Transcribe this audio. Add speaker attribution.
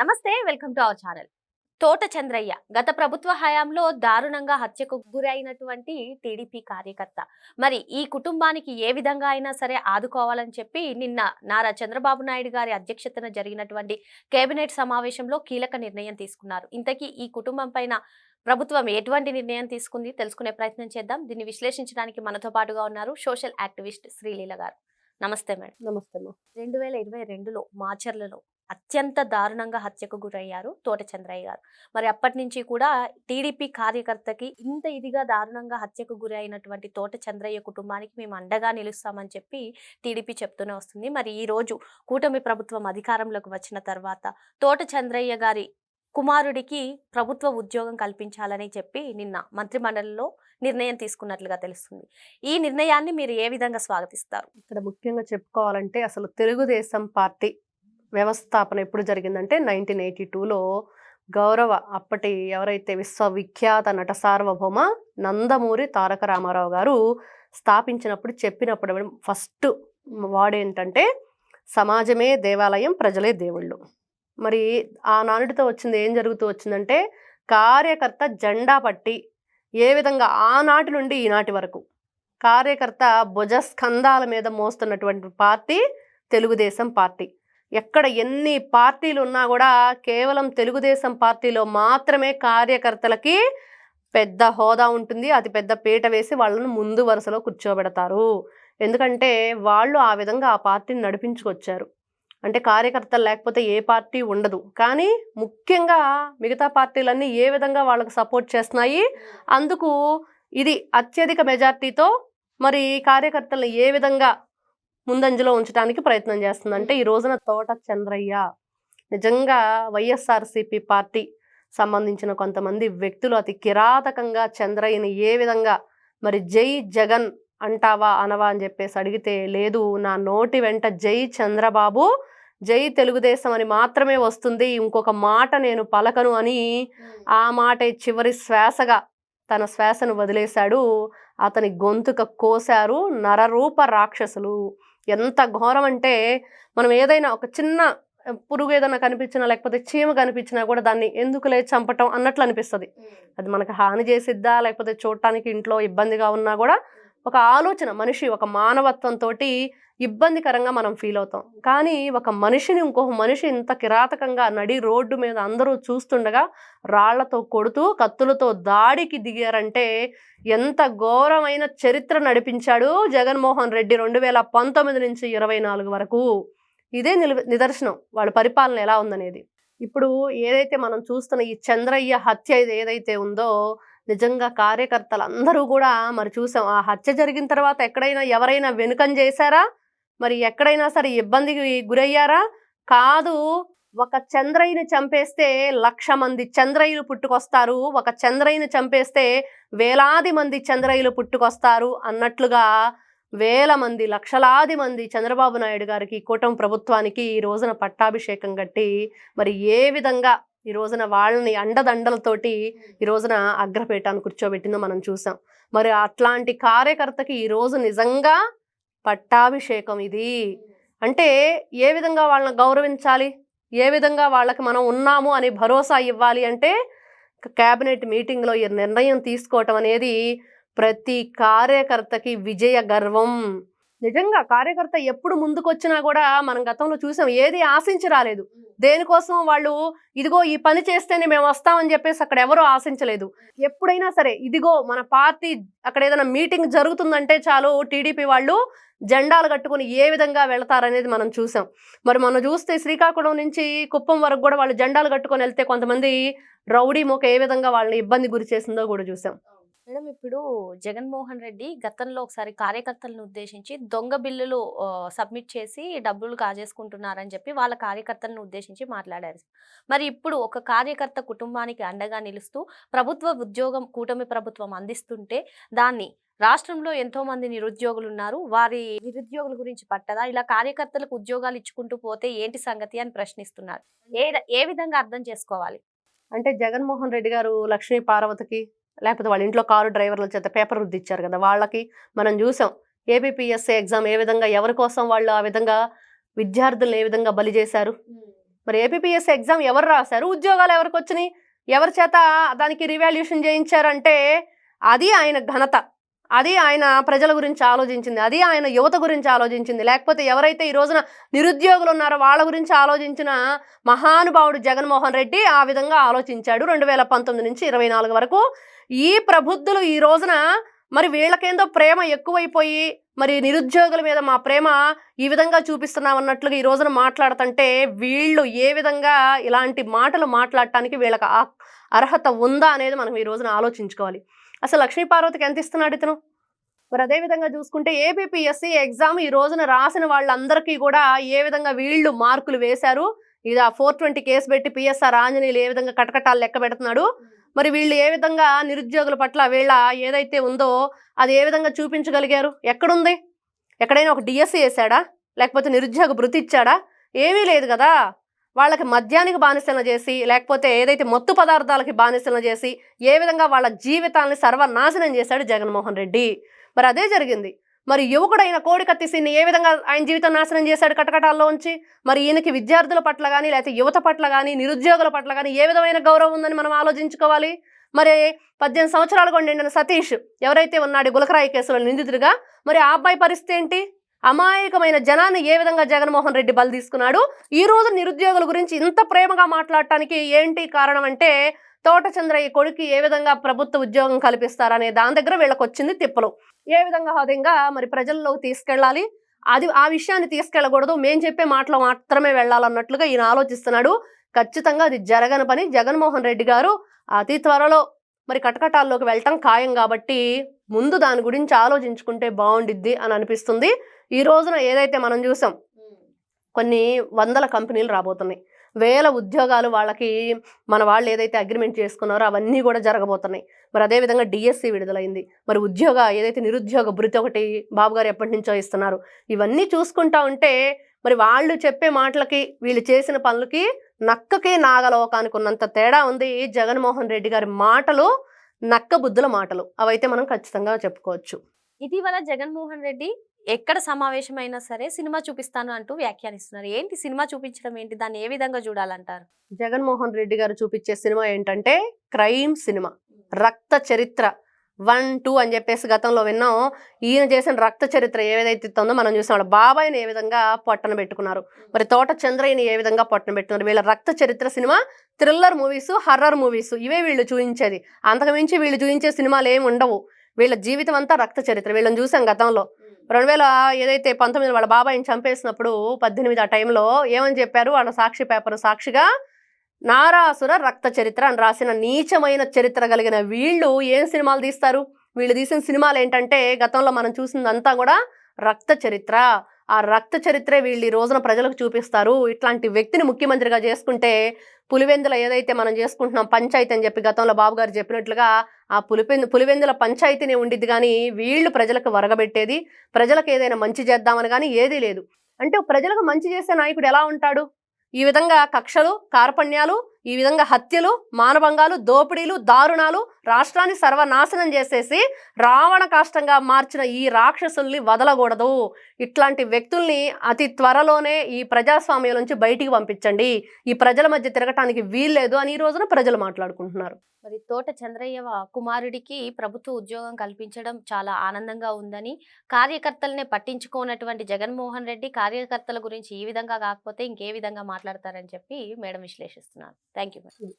Speaker 1: నమస్తే welcome to our channel. తోట చంద్రయ్య గత ప్రభుత్వ హయాంలో దారుణంగా హత్యకు గురైనటువంటి టీడీపీ కార్యకర్త. మరి ఈ కుటుంబానికి ఏ విధంగా అయినా సరే ఆదుకోవాలని చెప్పి నిన్న నారా చంద్రబాబు నాయుడు గారి అధ్యక్షతన జరిగినటువంటి కేబినెట్ సమావేశంలో కీలక నిర్ణయం తీసుకున్నారు. ఇంతకీ ఈ కుటుంబం పైన ప్రభుత్వం ఎటువంటి నిర్ణయం తీసుకుంది? తెలుసుకునే ప్రయత్నం చేద్దాం. దీన్ని విశ్లేషించడానికి మనతో పాటుగా ఉన్నారు సోషల్ యాక్టివిస్ట్ శ్రీలీల గారు. నమస్తే మేడం.
Speaker 2: నమస్తే
Speaker 1: రెండు వేల ఇరవై రెండులో మాచర్లలో అత్యంత దారుణంగా హత్యకు గురయ్యారు తోట చంద్రయ్య గారు. మరి అప్పటి నుంచి కూడా టీడీపీ కార్యకర్తకి ఇంత ఇదిగా దారుణంగా హత్యకు గురి అయినటువంటి తోట చంద్రయ్య కుటుంబానికి మేము అండగా నిలుస్తామని చెప్పి టీడీపీ చెప్తూనే వస్తుంది. మరి ఈ రోజు కూటమి ప్రభుత్వం అధికారంలోకి వచ్చిన తర్వాత తోట చంద్రయ్య గారి కుమారుడికి ప్రభుత్వ ఉద్యోగం కల్పించాలని చెప్పి నిన్న మంత్రిమండలిలో నిర్ణయం తీసుకున్నట్లుగా తెలుస్తుంది. ఈ నిర్ణయాన్ని మీరు ఏ విధంగా స్వాగతిస్తారు?
Speaker 2: ఇక్కడ ముఖ్యంగా చెప్పుకోవాలంటే అసలు తెలుగుదేశం పార్టీ వ్యవస్థాపన ఎప్పుడు జరిగిందంటే నైన్టీన్ ఎయిటీ టూలో గౌరవ అప్పటి ఎవరైతే విశ్వవిఖ్యాత నట సార్వభౌమ నందమూరి తారక రామారావు గారు స్థాపించినప్పుడు చెప్పినప్పుడు ఫస్ట్ వాడేంటంటే సమాజమే దేవాలయం ప్రజలే దేవుళ్ళు. మరి ఆ నానుడితో వచ్చింది ఏం జరుగుతూ వచ్చిందంటే కార్యకర్త జెండా పట్టి ఏ విధంగా ఆనాటి నుండి ఈనాటి వరకు కార్యకర్త భుజస్కంధాల మీద మోస్తున్నటువంటి పార్టీ తెలుగుదేశం పార్టీ. ఎక్కడ ఎన్ని పార్టీలు ఉన్నా కూడా కేవలం తెలుగుదేశం పార్టీలో మాత్రమే కార్యకర్తలకి పెద్ద హోదా ఉంటుంది. అతి పెద్ద పీట వేసి వాళ్ళను ముందు వరుసలో కూర్చోబెడతారు. ఎందుకంటే వాళ్ళు ఆ విధంగా ఆ పార్టీని నడిపించుకొచ్చారు. అంటే కార్యకర్తలు లేకపోతే ఏ పార్టీ ఉండదు. కానీ ముఖ్యంగా మిగతా పార్టీలన్నీ ఏ విధంగా వాళ్ళకు సపోర్ట్ చేస్తున్నాయి? అందుకు ఇది అత్యధిక మెజార్టీతో మరి కార్యకర్తలను ఏ విధంగా ముందంజలో ఉంచడానికి ప్రయత్నం చేస్తుంది. అంటే ఈ రోజున తోట చంద్రయ్య నిజంగా వైఎస్ఆర్సిపి పార్టీ సంబంధించిన కొంతమంది వ్యక్తులు అతి కిరాతకంగా చంద్రయ్యని ఏ విధంగా మరి జై జగన్ అంటావా అనవా అని చెప్పేసి అడిగితే లేదు నా నోటి వెంట జై చంద్రబాబు జై తెలుగుదేశం అని మాత్రమే వస్తుంది ఇంకొక మాట నేను పలకను అని ఆ మాటే చివరి శ్వాసగా తన శ్వాసను వదిలేశాడు. అతని గొంతుక కోశారు నరరూప రాక్షసులు. ఎంత ఘోరం అంటే మనం ఏదైనా ఒక చిన్న పురుగు ఏదైనా కనిపించినా లేకపోతే చీమ కనిపించినా కూడా దాన్ని ఎందుకులే చంపటం అన్నట్లు అనిపిస్తుంది. అది మనకు హాని చేసిద్దా లేకపోతే చూడటానికి ఇంట్లో ఇబ్బందిగా ఉన్నా కూడా ఒక ఆలోచన మనిషి ఒక మానవత్వంతో ఇబ్బందికరంగా మనం ఫీల్ అవుతాం. కానీ ఒక మనిషిని ఇంకొక మనిషి ఇంత కిరాతకంగా నడి రోడ్డు మీద అందరూ చూస్తుండగా రాళ్ళతో కొడుతూ కత్తులతో దాడికి దిగారంటే ఎంత ఘోరమైన చరిత్ర నడిపించాడు జగన్మోహన్ రెడ్డి రెండు వేల పంతొమ్మిది నుంచి ఇరవై నాలుగు వరకు. ఇదే నిదర్శనం. వాళ్ళ పరిపాలన ఎలా ఉందనేది. ఇప్పుడు ఏదైతే మనం చూస్తున్న ఈ చంద్రయ్య హత్య ఇది ఏదైతే ఉందో నిజంగా కార్యకర్తలు అందరూ కూడా మరి చూసాం. ఆ హత్య జరిగిన తర్వాత ఎక్కడైనా ఎవరైనా వెనుకం చేశారా? మరి ఎక్కడైనా సరే ఇబ్బందికి గురయ్యారా? కాదు ఒక చంద్రయ్యని చంపేస్తే లక్ష మంది చంద్రయ్యలు పుట్టుకొస్తారు. ఒక చంద్రయ్యని చంపేస్తే వేలాది మంది చంద్రయ్యలు పుట్టుకొస్తారు అన్నట్లుగా వేల మంది లక్షలాది మంది చంద్రబాబు నాయుడు గారికి కూటమి ప్రభుత్వానికి ఈ రోజున పట్టాభిషేకం కట్టి మరి ఏ విధంగా ఈ రోజున వాళ్ళని అండదండలతోటి ఈ రోజున అగ్రపేటను కూర్చోబెట్టిందో మనం చూసాం. మరి అట్లాంటి కార్యకర్తకి ఈరోజు నిజంగా పట్టాభిషేకం ఇది. అంటే ఏ విధంగా వాళ్ళని గౌరవించాలి? ఏ విధంగా వాళ్ళకి మనం ఉన్నాము అని భరోసా ఇవ్వాలి అంటే క్యాబినెట్ మీటింగ్లో ఈ నిర్ణయం తీసుకోవటం అనేది ప్రతి కార్యకర్తకి విజయ గర్వం. నిజంగా కార్యకర్త ఎప్పుడు ముందుకొచ్చినా కూడా మనం గతంలో చూసాం ఏది ఆశించి రాలేదు దేనికోసం వాళ్ళు ఇదిగో ఈ పని చేస్తేనే మేము వస్తామని చెప్పేసి అక్కడ ఎవరూ ఆశించలేదు. ఎప్పుడైనా సరే ఇదిగో మన పార్టీ అక్కడ ఏదైనా మీటింగ్ జరుగుతుందంటే చాలు టీడీపీ వాళ్ళు జెండాలు కట్టుకుని ఏ విధంగా వెళతారనేది మనం చూసాం. మరి మనం చూస్తే శ్రీకాకుళం నుంచి కుప్పం వరకు కూడా వాళ్ళు జెండాలు కట్టుకొని వెళ్తే కొంతమంది రౌడీ మొక్క ఏ విధంగా వాళ్ళని ఇబ్బంది గురి చేసిందో కూడా చూసాం.
Speaker 1: మేడం ఇప్పుడు జగన్మోహన్ రెడ్డి గతంలో ఒకసారి కార్యకర్తలను ఉద్దేశించి దొంగ బిల్లులు సబ్మిట్ చేసి డబ్బులు కాజేసుకుంటున్నారని చెప్పి వాళ్ళ కార్యకర్తలను ఉద్దేశించి మాట్లాడారు మరి ఇప్పుడు ఒక కార్యకర్త కుటుంబానికి అండగా నిలుస్తూ ప్రభుత్వ ఉద్యోగం కూటమి ప్రభుత్వం అందిస్తుంటే దాన్ని రాష్ట్రంలో ఎంతో మంది నిరుద్యోగులు ఉన్నారు. వారి నిరుద్యోగుల గురించి పట్టదా? ఇలా కార్యకర్తలకు ఉద్యోగాలు ఇచ్చుకుంటూ పోతే ఏంటి సంగతి అని ప్రశ్నిస్తున్నారు. ఏ ఏ విధంగా అర్థం చేసుకోవాలి?
Speaker 2: అంటే జగన్మోహన్ రెడ్డి గారు లక్ష్మీ పార్వతికి లేకపోతే వాళ్ళ ఇంట్లో కారు డ్రైవర్ల చేత పేపర్ వృద్ధి ఇచ్చారు కదా వాళ్ళకి మనం చూసాం. ఏబిపిఎస్ఏ ఎగ్జామ్ ఏ విధంగా ఎవరి కోసం వాళ్ళు ఆ విధంగా విద్యార్థులను ఏ విధంగా బలి చేశారు? మరి ఏపీపీఎస్సీ ఎగ్జామ్ ఎవరు రాశారు? ఉద్యోగాలు ఎవరికి వచ్చినాయి? ఎవరి చేత దానికి రివాల్యూషన్ చేయించారంటే అది ఆయన ఘనత. అది ఆయన ప్రజల గురించి ఆలోచించింది. అది ఆయన యువత గురించి ఆలోచించింది. లేకపోతే ఎవరైతే ఈ రోజున నిరుద్యోగులు ఉన్నారో వాళ్ళ గురించి ఆలోచించిన మహానుభావుడు జగన్మోహన్ రెడ్డి ఆ విధంగా ఆలోచించాడు. రెండు వేల పంతొమ్మిది నుంచి ఇరవై నాలుగు వరకు ఈ ప్రబుద్ధులు ఈ రోజున మరి వీళ్ళకేందో ప్రేమ ఎక్కువైపోయి మరి నిరుద్యోగుల మీద మా ప్రేమ ఈ విధంగా చూపిస్తున్నాం అన్నట్లుగా ఈ రోజున మాట్లాడుతుంటే వీళ్ళు ఏ విధంగా ఇలాంటి మాటలు మాట్లాడటానికి వీళ్ళకి అర్హత ఉందా అనేది మనం ఈ రోజున ఆలోచించుకోవాలి. అసలు లక్ష్మీపార్వతికి ఎంత ఇస్తున్నాడు ఇతను? మరి అదే విధంగా చూసుకుంటే ఏబిపిఎస్సి ఎగ్జామ్ ఈ రోజున రాసిన వాళ్ళందరికీ కూడా ఏ విధంగా వీళ్ళు మార్కులు వేశారు? ఇది ఆ ఫోర్ ట్వంటీ కేసు పెట్టి పిఎస్ఆర్ ఆంజనేయులు ఏ విధంగా కటకటాలు లెక్క పెడుతున్నాడు? మరి వీళ్ళు ఏ విధంగా నిరుద్యోగుల పట్ల వీళ్ళ ఏదైతే ఉందో అది ఏ విధంగా చూపించగలిగారు? ఎక్కడుంది? ఎక్కడైనా ఒక డిఎస్సి వేసాడా లేకపోతే నిరుద్యోగ భృతి ఇచ్చాడా? ఏమీ లేదు కదా. వాళ్ళకి మద్యానికి బానిసలను చేసి లేకపోతే ఏదైతే మత్తు పదార్థాలకి బానిసలను చేసి ఏ విధంగా వాళ్ళ జీవితాలని సర్వనాశనం చేశాడు జగన్మోహన్ రెడ్డి. మరి అదే జరిగింది. మరి యువకుడైన కోడి కత్తిసిని ఏ విధంగా ఆయన జీవితం నాశనం చేశాడు కటకటాల్లో ఉంచి మరి ఈయనకి విద్యార్థుల పట్ల కానీ లేకపోతే యువత పట్ల కానీ నిరుద్యోగుల పట్ల కానీ ఏ విధమైన గౌరవం ఉందని మనం ఆలోచించుకోవాలి? మరి పద్దెనిమిది సంవత్సరాలు కూడా సతీష్ ఎవరైతే ఉన్నాడు గులకరాయి కేసులో నిందితుడిగా మరి ఆ అబ్బాయి పరిస్థితి ఏంటి? అమాయకమైన జనాన్ని ఏ విధంగా జగన్మోహన్ రెడ్డి బలి తీసుకున్నాడు? ఈ రోజు నిరుద్యోగుల గురించి ఇంత ప్రేమగా మాట్లాడటానికి ఏంటి కారణం అంటే తోట చంద్రయ్య కొడుకు ఏ విధంగా ప్రభుత్వ ఉద్యోగం కల్పిస్తారనే దాని దగ్గర వీళ్ళకి వచ్చింది తిప్పలు. ఏ విధంగా హోదంగా మరి ప్రజల్లోకి తీసుకెళ్ళాలి? అది ఆ విషయాన్ని తీసుకెళ్ళకూడదు. మేం చెప్పే మాటలు మాత్రమే వెళ్ళాలన్నట్లుగా ఈయన ఆలోచిస్తున్నాడు. ఖచ్చితంగా అది జరగని పని. జగన్మోహన్ రెడ్డి గారు అతి త్వరలో మరి కటకటాల్లోకి వెళ్ళటం ఖాయం కాబట్టి ముందు దాని గురించి ఆలోచించుకుంటే బాగుండిద్ది అని అనిపిస్తుంది. ఈ రోజున ఏదైతే మనం చూసాం కొన్ని వందల కంపెనీలు రాబోతున్నాయి. వేల ఉద్యోగాలు వాళ్ళకి మన వాళ్ళు ఏదైతే అగ్రిమెంట్ చేసుకున్నారో అవన్నీ కూడా జరగబోతున్నాయి. మరి అదేవిధంగా డిఎస్సి విడుదలైంది. మరి ఉద్యోగ ఏదైతే నిరుద్యోగ భృతి ఒకటి బాబు గారు ఎప్పటి నుంచో ఇస్తున్నారు. ఇవన్నీ చూసుకుంటా ఉంటే మరి వాళ్ళు చెప్పే మాటలకి వీళ్ళు చేసిన పనులకి నక్కకి నాగలోకానికి ఉన్నంత తేడా ఉంది జగన్మోహన్ రెడ్డి గారి మాటలు నక్క బుద్ధుల మాటలు. అవైతే మనం ఖచ్చితంగా చెప్పుకోవచ్చు.
Speaker 1: ఇటీవల జగన్మోహన్ రెడ్డి ఎక్కడ సమావేశమైనా సరే సినిమా చూపిస్తాను అంటూ వ్యాఖ్యానిస్తున్నారు. ఏంటి సినిమా చూపించడం ఏంటి? దాన్ని ఏ విధంగా చూడాలంటారు?
Speaker 2: జగన్మోహన్ రెడ్డి గారు చూపించే సినిమా ఏంటంటే క్రైమ్ సినిమా. రక్త చరిత్ర. వన్ టూ అని చెప్పేసి గతంలో విన్నాం. ఈయన చేసిన రక్త చరిత్ర ఏదైతే ఉందో మనం చూసాం వాళ్ళ బాబాయిని ఏ విధంగా పొట్టన పెట్టుకున్నారు? మరి తోట చంద్రయ్యని ఏ విధంగా పొట్టన పెట్టుకున్నారు? వీళ్ళ Rakta Charitra cinema thriller movies horror movies ఇవే వీళ్ళు చూపించేది అంతకుమించి వీళ్ళు చూపించే సినిమాలు ఏమి ఉండవు. వీళ్ళ జీవితం అంతా రక్త చరిత్ర. వీళ్ళని చూసాం గతంలో. రెండు వేల ఏదైతే పంతొమ్మిది వాళ్ళ బాబాయిని చంపేసినప్పుడు పద్దెనిమిది ఆ టైంలో ఏమని చెప్పారు? వాళ్ళ సాక్షి పేపర్ సాక్షిగా నారాసుర రక్త చరిత్ర అని రాసిన నీచమైన చరిత్ర కలిగిన వీళ్ళు ఏం సినిమాలు తీస్తారు? వీళ్ళు తీసిన సినిమాలు ఏంటంటే గతంలో మనం చూసిందంతా కూడా రక్త చరిత్ర. ఆ రక్త చరిత్రే వీళ్ళు ఈ రోజున ప్రజలకు చూపిస్తారు. ఇట్లాంటి వ్యక్తిని ముఖ్యమంత్రిగా చేసుకుంటే పులివెందుల ఏదైతే మనం చేసుకుంటున్నాం పంచాయతీ అని చెప్పి గతంలో బాబు గారు చెప్పినట్లుగా ఆ పులిపెందు పులివెందుల పంచాయతీనే ఉండిద్ది కానీ వీళ్ళు ప్రజలకు వరగబెట్టేది ప్రజలకు ఏదైనా మంచి చేద్దామని కానీ ఏదీ లేదు. అంటే ప్రజలకు మంచి చేసే నాయకుడు ఎలా ఉంటాడు? ఈ విధంగా కక్షలు కార్పణ్యాలు ఈ విధంగా హత్యలు మానభంగాలు దోపిడీలు దారుణాలు రాష్ట్రాన్ని సర్వనాశనం చేసేసి రావణ కాష్టంగా మార్చిన ఈ రాక్షసుల్ని వదలకూడదు. ఇట్లాంటి వ్యక్తుల్ని అతి త్వరలోనే ఈ ప్రజాస్వామ్యం నుంచి బయటికి పంపించండి. ఈ ప్రజల మధ్య తిరగటానికి వీల్లేదు అని ఈ రోజున ప్రజలు మాట్లాడుకుంటున్నారు.
Speaker 1: మరి తోట చంద్రయ్య కుమారుడికి ప్రభుత్వ ఉద్యోగం కల్పించడం చాలా ఆనందంగా ఉందని కార్యకర్తలనే పట్టించుకోనటువంటి జగన్మోహన్ రెడ్డి కార్యకర్తల గురించి ఈ విధంగా కాకపోతే ఇంకే విధంగా మాట్లాడతారని చెప్పి మేడం విశ్లేషిస్తున్నారు. Thank you. Hmm.